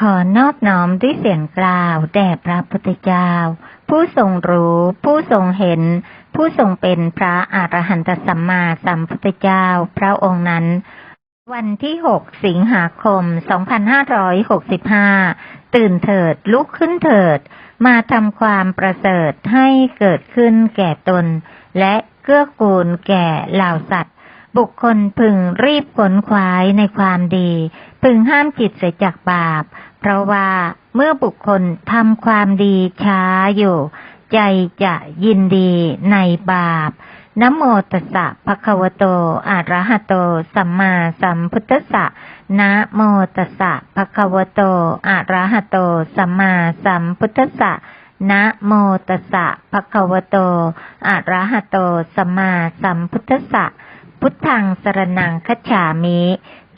ขอนอบน้อมด้วยเสียงกล่าวแด่พระพุทธเจ้า ผู้ทรงรู้ผู้ทรงเห็น ผู้ทรงเป็นพระอรหันตสัมมาสัมพุทธเจ้าพระองค์นั้น วันที่ 6 สิงหาคม 2565 ตื่นเถิดลุกขึ้นเถิด มาทำความประเสริฐให้เกิดขึ้นแก่ตน และเกื้อกูลแก่เหล่าสัตว์ บุคคลพึงรีบขนขวายในความดี พึงห้ามจิตเสียจากบาป เพราะว่าเมื่อบุคคลทำความดีช้าอยู่ ใจจะยินดีในบาปนะโมตัสสะภะคะวะโตอะระหะโต สัมมาสัมพุทธัสสะนะโมตัสสะภะคะวะโตอะระหะโต สัมมาสัมพุทธัสสะนะโมตัสสะภะคะวะโตอะระหะโต สัมมาสัมพุทธัสสะพุทธังสรนังคัจฉามิ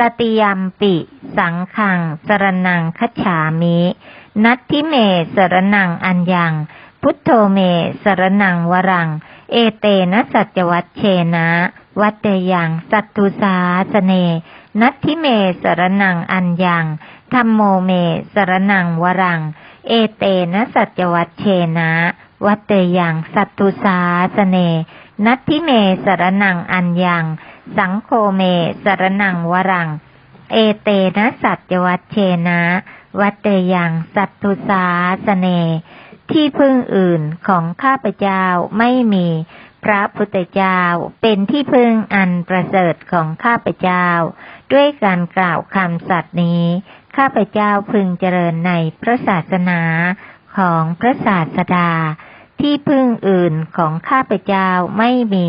ตติยมปิ สังขัง สรนังคัจฉามิ นัตทิเมสรนังอัญญัง พุทโธเมสรนังวรัง เอเตนะสัจวัตเชนะ วัตเตยังสัตตุสาสเน นัตทิเมสรนังอัญญังธรรมโมเมสรนังวรัง เอเตนะสัจวัตเชนะ วัตเตยังสัตตุสาสเน นัตทิเมสรนังอัญญัง สังโฆเม สรนังวรัง เอเตนะสัจวัตเชนะ วัตเตยังสัตตุสาสเน ที่พึ่งอื่นของข้าพเจ้าไม่มี พระพุทธเจ้าเป็นที่พึ่งอันประเสริฐของข้าพเจ้า ด้วยการกล่าวคำสัตย์นี้ ข้าพเจ้าพึงเจริญในพระศาสนาของพระศาสดาที่พึ่งอื่นของข้าพเจ้าไม่มี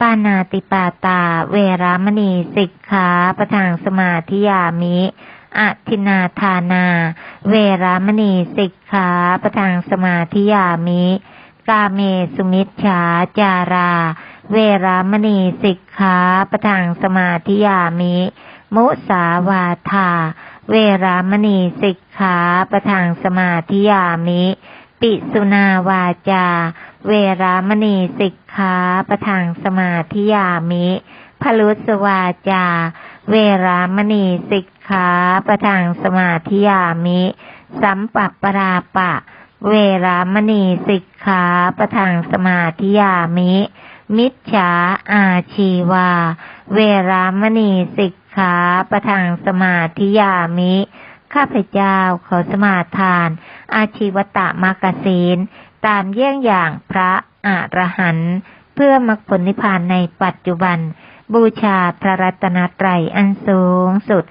ปานาติปาตา เวรามณีสิกขาประทางสมาธิยามิอทินาทานา เวรามณีสิกขาประทางสมาธิยามิ กาเมสุมิชฌาจารา เวรามณีสิกขาประทางสมาธิยามิ มุสาวาทา เวรามณีสิกขาประทางสมาธิยามิ ปิสุนาวาจา เวรามณีสิกขาประทางสมาธิยามิพลุสวาจา เวรามณีสิกขาประทางสมาธิยามิ สัมปัปปราปะ เวรามณีสิกขาประทางสมาธิยามิ มิจฉาอาชีวา เวรามณีสิกขาประทางสมาธิยามิ ข้าพเจ้าขอสมาทาน อาชีวตะมากศีลตามเยี่ยงอย่างพระอรหันต์เพื่อมรรคผลนิพพานในปัจจุบัน บูชาพระรัตนตรัยอันสูงสุด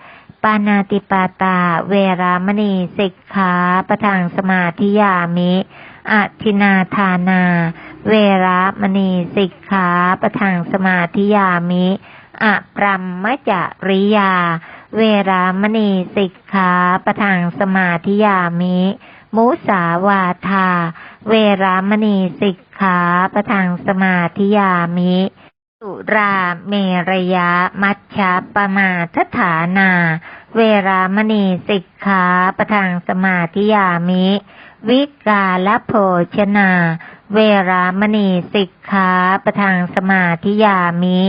ปานาติปาตา เวรามณีสิกขาประทางสมาธิยามิอทินาทานา เวรามณีสิกขาประทางสมาธิยามิอะปรัมมจริยา เวรามณีสิกขาประทางสมาธิยามิ มุสาวาทา เวรามณีสิกขาประทางสมาธิยามิสุราเมรยะมัชฌะปมาทฐานา เวรามณีสิกขาประทางสมาธิยามิ วิกาลโภชนา เวรามณีสิกขาประทางสมาธิยามิ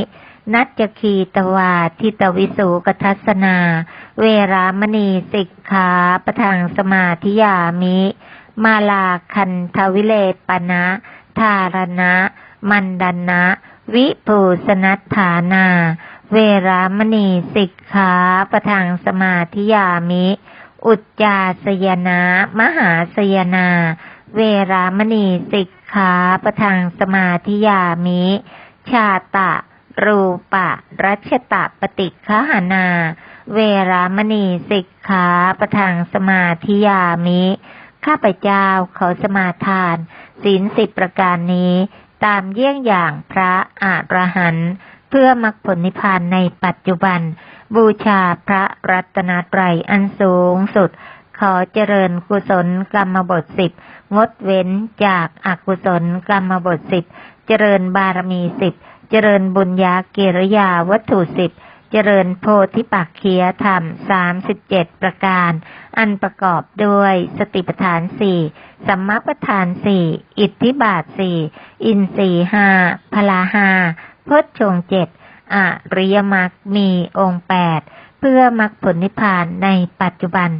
นัจคีตวาทิตวิสุกทัสนา เวรามณีสิกขาประทางสมาธิยามิ มาลาคันทวิเลปนะทารณะ มันดนะ วิภูสนัฏฐานา เวรามณีสิกขาประทางสมาธิยามิ อุจจาสยนะ มหาสยนา เวเวรามณีสิกขาประทังสมาธิยามิ ชาตะ รูปะรัชตะปฏิคหานา เวรามณีสิกขาประทังสมาธิยามิ ข้าพเจ้าขอสมาทานศีลสิบประการนี้ ตามเยี่ยงอย่างพระอรหันต์เพื่อมรรคผลนิพพานในปัจจุบัน บูชาพระรัตนตรัยอันสูงสุด ขอเจริญกุศลกรรมบทสิบงดเว้นจากอากุศลกรรมบทสิบเจริญบารมีสิบ เจริญบุญญาเกริยาวัตถุสิบเจริญโพธิปักเคียธรรมสามสิบเจ็ดประการ อันประกอบด้วยสติปัฏฐานสี่สัมมาปัฏฐานสี่อิทธิบาทสี่อินทรีห้าพลาห้าพจชงเจ็ดอริยมรรคมีองค์แปดเพื่อมรรคผลนิพพานในปัจจุบัน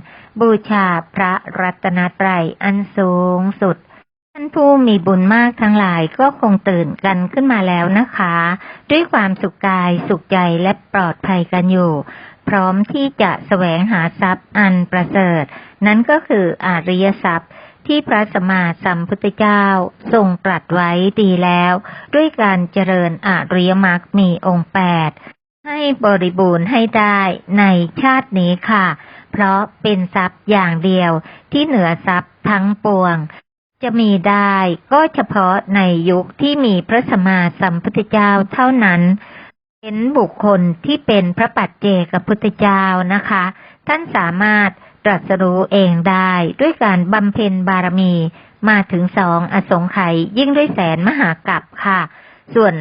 บูชาพระรัตนตรัยอันสูงสุด ท่านผู้มีบุญมากทั้งหลายก็คงตื่นกันขึ้นมาแล้วนะคะ ด้วยความสุขกายสุขใจและปลอดภัยกันอยู่ พร้อมที่จะแสวงหาทรัพย์อันประเสริฐ นั่นก็คืออริยทรัพย์ที่พระสมมาสัมพุทธเจ้าทรงตรัสไว้ดีแล้ว ด้วยการเจริญอริยมรรคมีองค์แปดให้บริบูรณ์ให้ได้ในชาตินี้ค่ะ เพราะเป็นทรัพย์อย่างเดียวที่เหนือทรัพย์ทั้งปวง จะมีได้ก็เฉพาะในยุคที่มีพระสมมาสัมพุทธเจ้าเท่านั้น เป็นบุคคลที่เป็นพระปัจเจกพุทธเจ้านะคะ ท่านสามารถตรัสรู้เองได้ด้วยการบำเพ็ญบารมีมาถึงสองอสงไขยยิ่งด้วยแสนมหากัปค่ะ ส่วน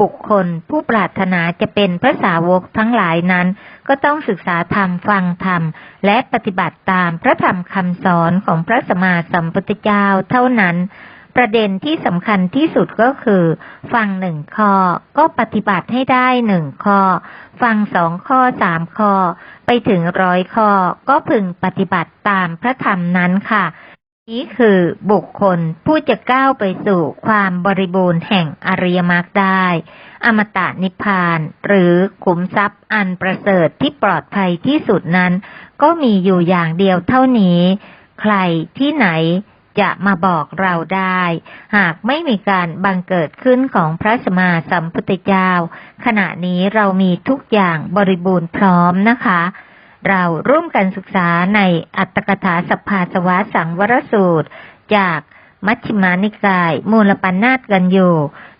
บุคคลผู้ปรารถนาจะเป็นพระสาวกทั้งหลายนั้น ก็ต้องศึกษาธรรมฟังธรรม และปฏิบัติตามพระธรรมคำสอนของพระสมมาสัมพุทธเจ้าเท่านั้น ประเด็นที่สำคัญที่สุดก็คือ ฟังหนึ่งข้อก็ปฏิบัติให้ได้หนึ่งข้อ ฟังสองข้อสามข้อ ไปถึงร้อยข้อก็พึงปฏิบัติตามพระธรรมนั้นค่ะ นี้คือบุคคลผู้จะก้าวไปสู่ความบริบูรณ์แห่งอริยมรรคได้ อมตะนิพพาน หรือขุมทรัพย์อันประเสริฐที่ปลอดภัยที่สุดนั้น ก็มีอยู่อย่างเดียวเท่านี้ ใครที่ไหนจะมาบอกเราได้ หากไม่มีการบังเกิดขึ้นของพระสมมาสัมพุทธเจ้า ขณะนี้เรามีทุกอย่างบริบูรณ์พร้อมนะคะ เราร่วมกันศึกษาในอัตถกถาสภภาสวะสังวรสูตร จากมัชฌิมานิกาย มูลปัญนาตกันอยู่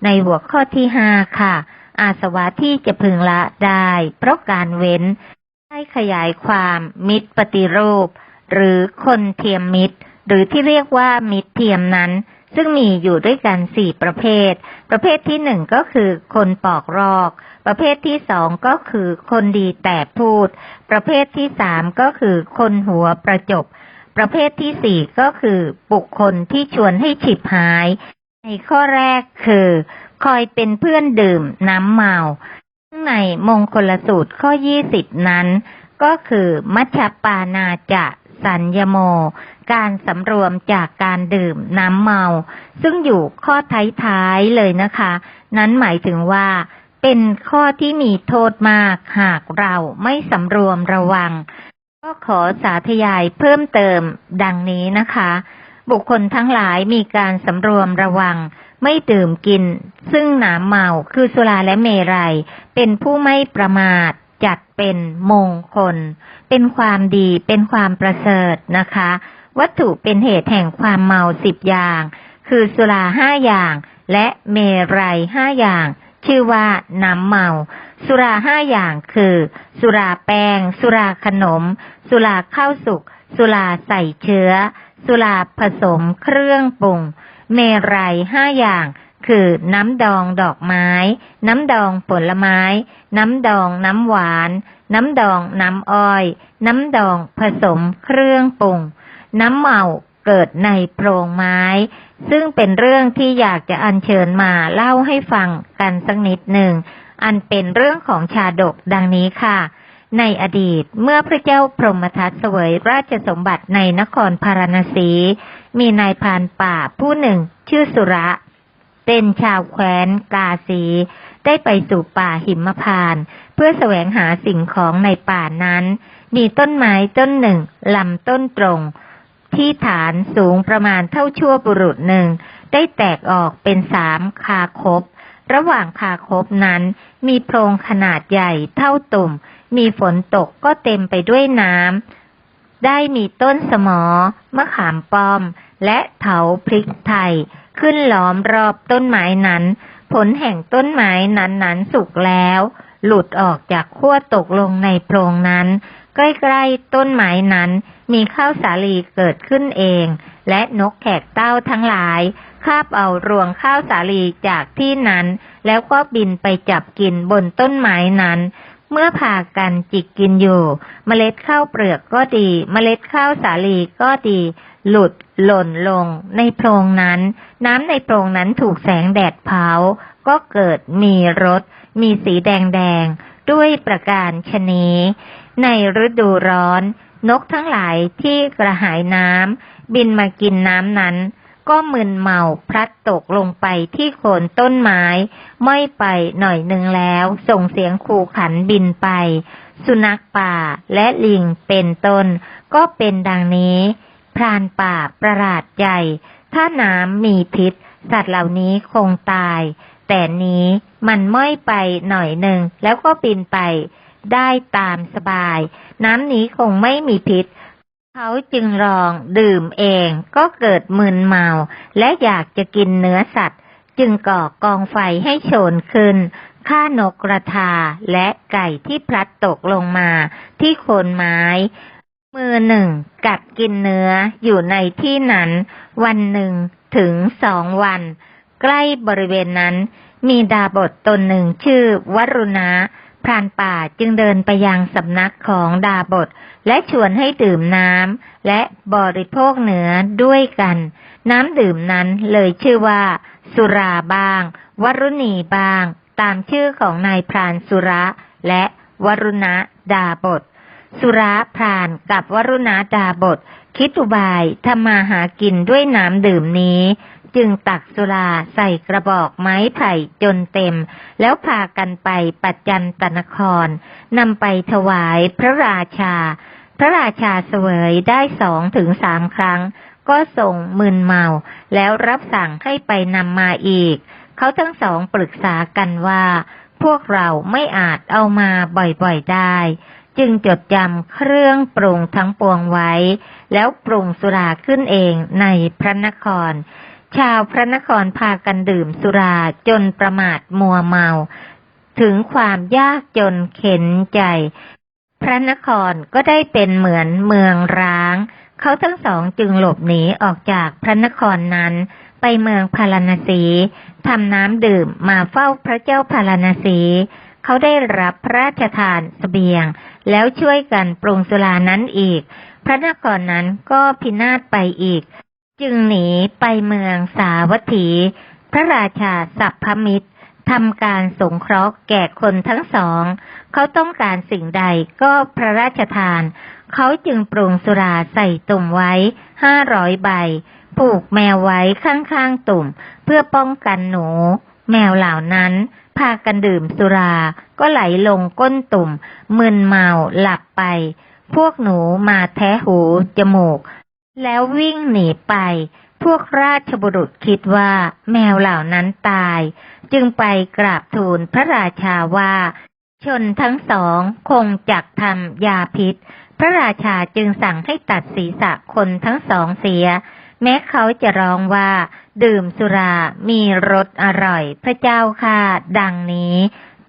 ในหัวข้อที่ห้าค่ะ อาสวะที่จะพึงละได้ เพราะการเว้นได้ขยายความมิตรปฏิรูป หรือคนเทียมมิตร หรือที่เรียกว่ามิตรเทียมนั้น ซึ่งมีอยู่ด้วยกันสี่ประเภท ประเภทที่หนึ่งก็คือคนปอกรอก ประเภทที่สองก็คือคนดีแต่พูด ประเภทที่สามก็คือคนหัวประจบ ประเภทที่สี่ก็คือ บุคคลที่ชวนให้ฉิบหาย ในข้อแรกคือ คอยเป็นเพื่อนดื่มน้ำเมาซึ่งในมงคลสูตรข้อยี่สิบนั้น ก็คือ มัชฌปานาจะสัญญโม การสำรวมจากการดื่มน้ำเมา ซึ่งอยู่ข้อท้ายๆเลยนะคะ นั้นหมายถึงว่า เป็นข้อที่มีโทษมากหากเราไม่สำรวมระวัง ก็ขอสาธยายเพิ่มเติมดังนี้นะคะ บุคคลทั้งหลายมีการสำรวมระวัง ไม่ดื่มกิน ซึ่งหนามเมาคือสุราและเมรัย เป็นผู้ไม่ประมาทจัดเป็นมงคล เป็นความดี เป็นความประเสริฐนะคะ วัตถุเป็นเหตุแห่งความเมาสิบอย่าง คือสุราห้าอย่าง และเมรัยห้าอย่าง ชื่อว่าน้ำเมา สุราห้าอย่างคือ สุราแป้ง สุราขนม สุราข้าวสุก สุราใส่เชื้อ สุราผสมเครื่องปรุง เมรัยห้าอย่างคือน้ำดองดอกไม้ น้ำดองผลไม้ น้ำดองน้ำหวาน น้ำดองน้ำอ้อย น้ำดองผสมเครื่องปรุง น้ำเมา เกิดในโพรงไม้ ซึ่งเป็นเรื่องที่อยากจะอัญเชิญมาเล่าให้ฟังกันสักนิดหนึ่ง อันเป็นเรื่องของชาดกดังนี้ค่ะ ในอดีตเมื่อพระเจ้าพรหมทัตเสวยราชสมบัติในนครพาราณสี มีนายพรานป่าผู้หนึ่ง ชื่อสุระ เป็นชาวแคว้นกาสีได้ไปสู่ป่าหิมพานต์เพื่อแสวงหาสิ่งของในป่านั้น มีต้นไม้ต้นหนึ่งลำต้นตรง ที่ฐานสูงประมาณเท่าชั่วบุรุษหนึ่ง ได้แตกออกเป็นสามคาคบ ระหว่างคาคบนั้น มีโพรงขนาดใหญ่เท่าตุ่ม มีฝนตกก็เต็มไปด้วยน้ำ ได้มีต้นสมอ มะขามป้อม และเถาพริกไทย ขึ้นล้อมรอบต้นไม้นั้น ผลแห่งต้นไม้นั้นๆสุกแล้ว หลุดออกจากขั้วตกลงในโพรงนั้น ใกล้ๆต้นไม้นั้น มีข้าวสาลีเกิดขึ้นเอง และนกแขกเต้าทั้งหลาย คาบเอารวงข้าวสาลีจากที่นั้น แล้วก็บินไปจับกินบนต้นไม้นั้น เมื่อพากันจิกกินอยู่ เมล็ดข้าวเปลือกก็ดี เมล็ดข้าวสาลีก็ดี หลุดหล่นลงในโพรงนั้น น้ำในโพรงนั้นถูกแสงแดดเผา ก็เกิดมีรส มีสีแดงๆด้วยประการชนี ในฤดูร้อน นกทั้งหลายที่กระหายน้ำบินมากินน้ำนั้น ก็มึนเมาพลัดตกลงไปที่โคนต้นไม้ไม้อยไปหน่อยหนึ่งแล้ว ส่งเสียงขู่ขันบินไป สุนัขป่าและลิงเป็นต้น ก็เป็นดังนี้ พรานป่าประหลาดใจ ถ้าน้ำมีพิษ สัตว์เหล่านี้คงตาย แต่นี้มันไม้อยไปหน่อยหนึ่งแล้วก็บินไป ได้ตามสบาย น้ำนี้คงไม่มีพิษ เขาจึงลองดื่มเองก็เกิดมึนเมา และอยากจะกินเนื้อสัตว์ จึงก่อกองไฟให้โชนขึ้นฆ่านกกระทาและไก่ที่พลัดตกลงมาที่โคนไม้ มือหนึ่งกัดกินเนื้ออยู่ในที่นั้น วันหนึ่งถึงสองวัน ใกล้บริเวณนั้น มีดาบทตนหนึ่งชื่อวรุณะ พรานป่าจึงเดินไปยังสำนักของดาบท และชวนให้ดื่มน้ำและบริโภคเนื้อด้วยกัน น้ำดื่มนั้นเลยชื่อว่า สุราบ้าง วรุณีบ้าง ตามชื่อของนายพรานสุระและวรุณะดาบท สุระพรานกับวรุณาดาบท คิดอุบายทำมาหากินด้วยน้ำดื่มนี้ จึงตักสุราใส่กระบอกไม้ไผ่จนเต็ม แล้วพากันไปปัจจันตนครนำไปถวายพระราชา พระราชาเสวยได้สองถึงสามครั้ง ก็ส่งมึนเมา แล้วรับสั่งให้ไปนำมาอีก เขาทั้งสองปรึกษากันว่า พวกเราไม่อาจเอามาบ่อยๆได้จึงจดจำเครื่องปรุงทั้งปวงไว้ แล้วปรุงสุราขึ้นเองในพระนคร ชาวพระนครพากันดื่มสุราจนประมาทมัวเมา ถึงความยากจนเข็นใจ พระนครก็ได้เป็นเหมือนเมืองร้าง เขาทั้งสองจึงหลบหนีออกจากพระนครนั้น ไปเมืองพาราณสีทำน้ำดื่มมาเฝ้าพระเจ้าพาราณสีเขาได้รับพระราชทานเสบียง แล้วช่วยกันปรุงสุรานั้นอีก พระนครนั้นก็พินาศไปอีก จึงหนีไปเมืองสาวัตถี พระราชาสัพพมิตรทำการสงเคราะห์แก่คนทั้งสอง เขาต้องการสิ่งใดก็พระราชทาน เขาจึงปรุงสุราใส่ตุ่มไว้ห้าร้อยใบ ผูกแมวไว้ข้างๆตุ่ม เพื่อป้องกันหนู แมวเหล่านั้น พากันดื่มสุรา ก็ไหลลงก้นตุ่ม มึนเมาหลับไป พวกหนูมาแทะหู จมูก แล้ววิ่งหนีไป พวกราชบุรุษคิดว่าแมวเหล่านั้นตาย จึงไปกราบทูลพระราชาว่า ชนทั้งสองคงจักทำยาพิษ พระราชาจึงสั่งให้ตัดศีรษะคนทั้งสองเสีย แม้เขาจะร้องว่า ดื่มสุรามีรสอร่อย พระเจ้าค่ะ ดังนี้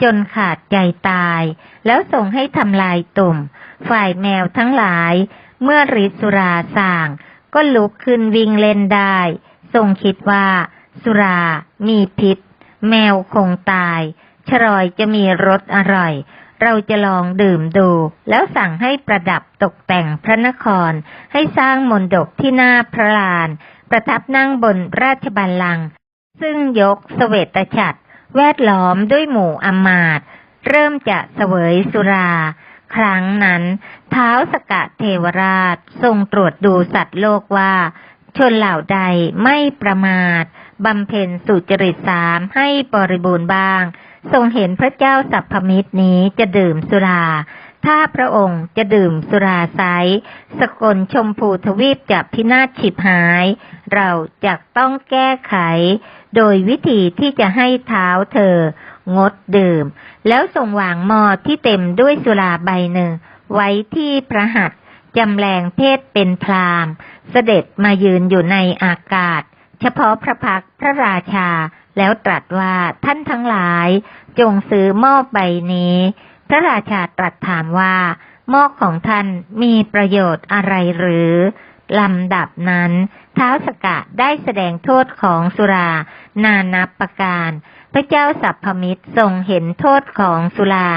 จนขาดใจตาย แล้วส่งให้ทำลายตุ่ม ฝ่ายแมวทั้งหลาย เมื่อฤทธิ์สุราส่างก็ลุกขึ้นวิ่งเล่นได้ ทรงคิดว่า สุรา มีพิษ แมวคงตาย ชรอยจะมีรสอร่อย เราจะลองดื่มดู แล้วสั่งให้ประดับตกแต่งพระนคร ให้สร้างมนดกที่หน้าพระลาน ประทับนั่งบนราชบัลลังก์ซึ่งยกเสวตฉัตรแวดล้อมด้วยหมู่อมาตเริ่มจะเสวยสุรา ครั้งนั้นเท้าสกะเทวราชทรงตรวจดูสัตว์โลกว่า ชนเหล่าใดไม่ประมาทบำเพ็ญสุจริตสามให้บริบูรณ์บ้าง ทรงเห็นพระเจ้าสัพพมิตรนี้จะดื่มสุรา ถ้าพระองค์จะดื่มสุราไซสกลชมพูทวีปจะพินาศฉิบหาย เราจะต้องแก้ไข โดยวิธีที่จะให้เท้าเธอ งดดื่ม แล้วส่งวางหม้อที่เต็มด้วยสุราใบหนึ่ง ไว้ที่พระหัตถ์จำแรงเพศเป็นพรามเสด็จมายืนอยู่ในอากาศ เฉพาะพระพักพระราชา แล้วตรัสว่าท่านทั้งหลาย จงซื้อหม้อใบนี้ พระราชาตรัสถามว่าหม้อของท่านมีประโยชน์อะไรหรือลำดับนั้น ท้าวสกะได้แสดงโทษของสุรา นานับประการ พระเจ้าสัพพมิตรทรงเห็นโทษของสุรา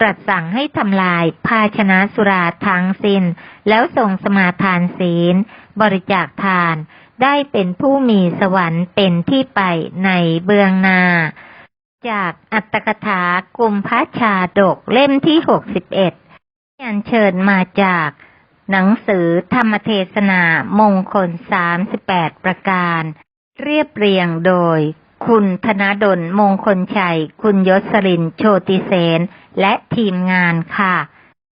ตรัสสั่งให้ทำลายภาชนะสุราทั้งสิน้น แล้วทรงสมาทานศีล บริจาคทาน ได้เป็นผู้มีสวรรค์เป็นที่ไปในเบื้องหน้าจากอัตถกถากุมพระชาดกเล่มที่หกสิบเอ็ดอัญเชิญมาจาก หนังสือธรรมเทศนามงคลสามสิบแปดประการ เรียบเรียงโดย คุณธนดลมงคลชัย คุณยศรินโชติเสน และทีมงานค่ะ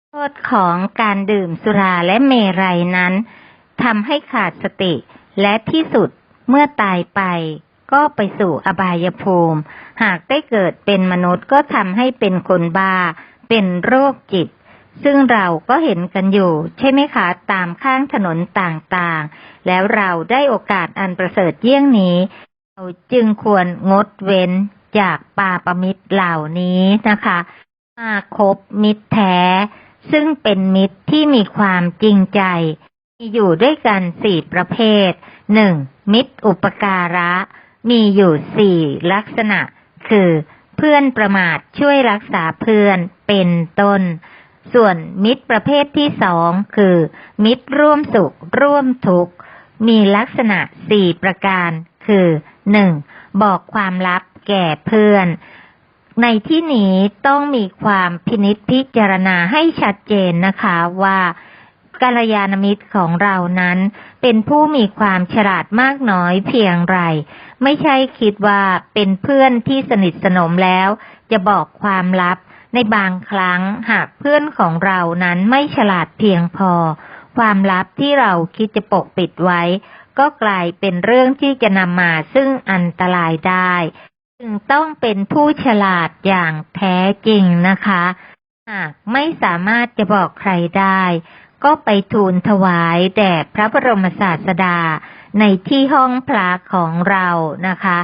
โทษของการดื่มสุราและเมรัยนั้นทำให้ขาดสติ และที่สุดเมื่อตายไป ก็ไปสู่อบายภูมิ หากได้เกิดเป็นมนุษย์ก็ทำให้เป็นคนบ้า เป็นโรคจิต ซึ่งเราก็เห็นกันอยู่ใช่ไหมคะตามข้างถนนต่างๆ แล้วเราได้โอกาสอันประเสริฐเยี่ยงนี้ เราจึงควรงดเว้นจากปาปมิตรเหล่านี้นะคะมาคบมิตรแท้ ซึ่งเป็นมิตรที่มีความจริงใจ มีอยู่ด้วยกันสี่ประเภทหนึ่งมิตรอุปการะ มีอยู่สี่ลักษณะ คือ เพื่อนประมาทช่วยรักษาเพื่อนเป็นต้น ส่วนมิตรประเภทที่สองคือ มิตรร่วมสุข ร่วมทุกข์ มีลักษณะสี่ประการ คือหนึ่งบอกความลับแก่เพื่อน ในที่นี้ต้องมีความพินิจพิจารณาให้ชัดเจนนะคะว่ากัลยาณมิตรของเรานั้น เป็นผู้มีความฉลาดมากน้อยเพียงไร ไม่ใช่คิดว่าเป็นเพื่อนที่สนิทสนมแล้ว จะบอกความลับ ในบางครั้งหากเพื่อนของเรานั้นไม่ฉลาดเพียงพอ ความลับที่เราคิดจะปกปิดไว้ ก็กลายเป็นเรื่องที่จะนำมาซึ่งอันตรายได้ จึงต้องเป็นผู้ฉลาดอย่างแท้จริงนะคะ หากไม่สามารถจะบอกใครได้ ก็ไปทูลถวายแด่พระบรมศาสดาในที่ห้องพระของเรานะคะ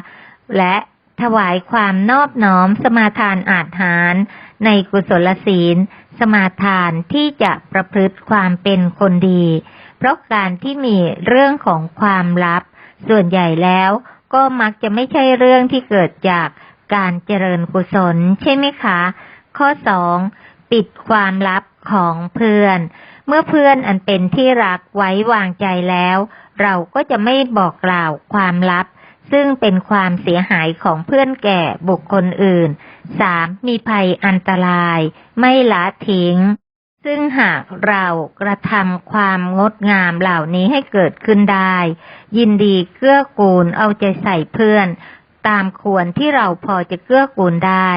และถวายความนอบน้อมสมาทานอาจหาร ในกุศลศีล สมาทานที่จะประพฤติความเป็นคนดี เพราะการที่มีเรื่องของความลับ ส่วนใหญ่แล้วก็มักจะไม่ใช่เรื่องที่เกิดจากการเจริญกุศลใช่ไหมคะ ข้อสองปิดความลับของเพื่อน เมื่อเพื่อนอันเป็นที่รักไว้วางใจแล้ว เราก็จะไม่บอกกล่าวความลับ ซึ่งเป็นความเสียหายของเพื่อนแก่บุคคลอื่นสามมีภัยอันตราย ไม่ละทิ้ง ซึ่งหากเรากระทำความงดงามเหล่านี้ให้เกิดขึ้นได้ ยินดีเกื้อกูลเอาใจใส่เพื่อน ตามควรที่เราพอจะเกื้อกูลได้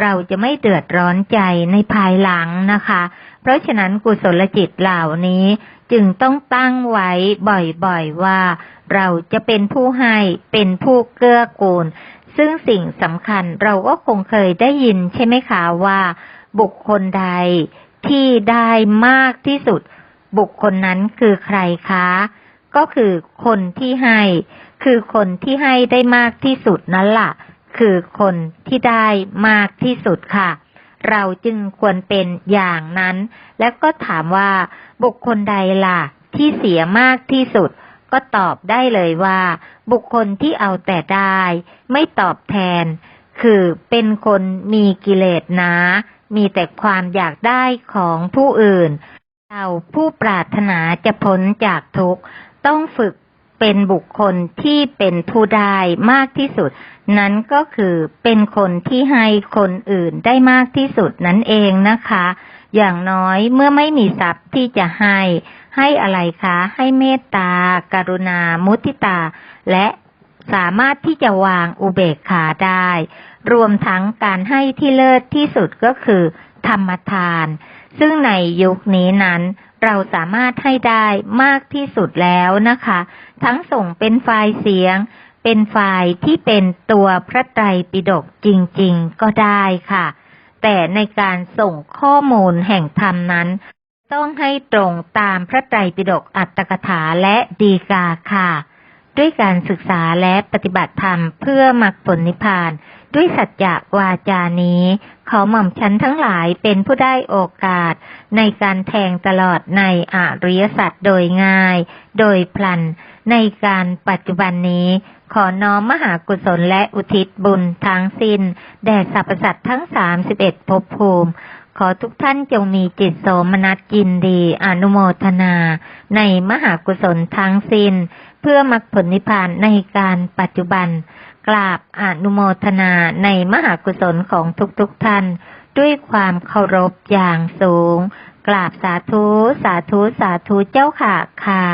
เราจะไม่เดือดร้อนใจในภายหลังนะคะ เพราะฉะนั้นกุศลจิตเหล่านี้จึงต้องตั้งไว้บ่อยๆว่า เราจะเป็นผู้ให้เป็นผู้เกื้อกูล ซึ่งสิ่งสำคัญเราก็คงเคยได้ยินใช่ไหมคะว่า บุคคลใดที่ได้มากที่สุด บุคคลนั้นคือใครคะ ก็คือคนที่ให้ คือคนที่ให้ได้มากที่สุดนั่นล่ะ คือคนที่ได้มากที่สุดค่ะ เราจึงควรเป็นอย่างนั้น แล้วก็ถามว่า บุคคลใดล่ะ ที่เสียมากที่สุด ก็ตอบได้เลยว่า บุคคลที่เอาแต่ได้ ไม่ตอบแทน คือเป็นคนมีกิเลสนามีแต่ความอยากได้ของผู้อื่น เราผู้ปรารถนาจะพ้นจากทุกข์ ต้องฝึกเป็นบุคคลที่เป็นผู้ได้มากที่สุด นั้นก็คือเป็นคนที่ให้คนอื่นได้มากที่สุดนั่นเองนะคะ อย่างน้อยเมื่อไม่มีทรัพย์ที่จะให้ ให้อะไรคะ ให้เมตตากรุณา มุทิตา และสามารถที่จะวางอุเบกขาได้ รวมทั้งการให้ที่เลิศที่สุดก็คือ ธรรมทาน ซึ่งในยุคนี้นั้น เราสามารถให้ได้มากที่สุดแล้วนะคะ ทั้งส่งเป็นไฟล์เสียง เป็นไฟล์ที่เป็นตัวพระไตรปิฎกจริง ๆ ก็ได้ค่ะ แต่ในการส่งข้อมูลแห่งธรรมนั้น ต้องให้ตรงตามพระไตรปิฎกอัตถกถาและดีกาค่ะ ด้วยการศึกษาและปฏิบัติธรรมเพื่อมรรคผลนิพพาน ด้วยสัจจะวาจานี้ ขอหม่อมฉันทั้งหลายเป็นผู้ได้โอกาส ในการแทงตลอดในอริยสัจโดยง่าย โดยพลัน ในการปัจจุบันนี้ ขอน้อมมหากุศลและอุทิศบุญทั้งสิ้น แด่สรรพสัตว์ทั้งสามสิบเอ็ดภพภูมิ ขอทุกท่านจงมีจิตโสมนัสยินดีอนุโมทนา ในมหากุศลทั้งสิ้น เพื่อมรรคผลนิพพานในการปัจจุบัน กราบอนุโมทนาในมหากุศลของทุกๆทท่าน ด้วยความเคารพอย่างสูง กราบสาธุ สาธุ สาธุเจ้าค่ะค่ะ